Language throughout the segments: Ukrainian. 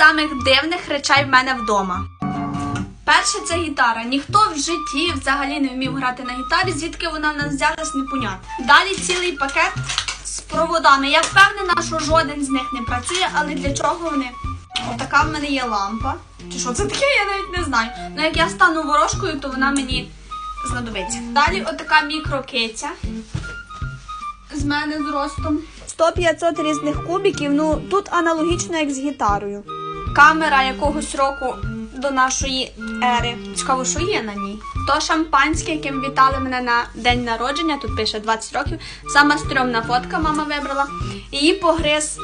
самих дивних речей в мене вдома. Перше це гітара. Ніхто в житті взагалі не вмів грати на гітарі, звідки вона в нас взялась, непонятно. Далі цілий пакет з проводами. Я впевнена, що жоден з них не працює, але для чого вони? Отака в мене є лампа. Чи що це таке, я навіть не знаю. Ну як я стану ворожкою, то вона мені знадобиться. Далі отака мікрокиця з мене зростом. 100-500 різних кубиків. Ну тут аналогічно як з гітарою. Камера якогось року до нашої ери. Цікаво, що є на ній. То шампанське, яким вітали мене на день народження. Тут пише 20 років. Сама стрьомна фотка мама вибрала. Її погриз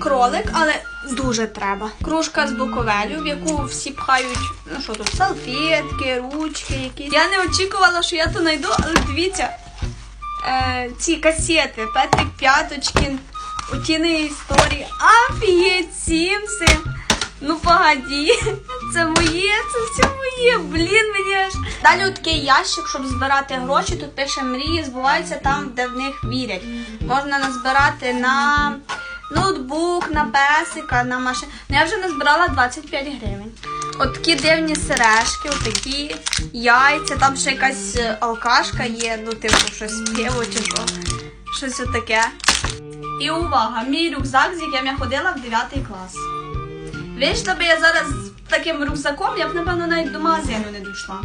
кролик, але дуже треба. Кружка з буковелю, в яку всі пхають, ну що тут, салфетки, ручки якісь. Я не очікувала, що я то знайду, але дивіться, е, ці касети, Петрик П'яточкін, утіни історії. Сімси. Ну це моє, це все моє. Блін, мені аж. Далі такий ящик, щоб збирати гроші. Тут пише мрії, збуваються там, де в них вірять. Можна назбирати на ноутбук, на песика, на машину. Ну, я вже назбирала 25 гривень. От такі дивні сережки, отакі яйця, там ще якась алкашка є, ну типу щось пиво чи що. Щось отаке. І увага, мій рюкзак, з яким я ходила в 9 клас. Вийшла би я зараз з таким рюкзаком, я б, напевно, навіть до магазину не дійшла.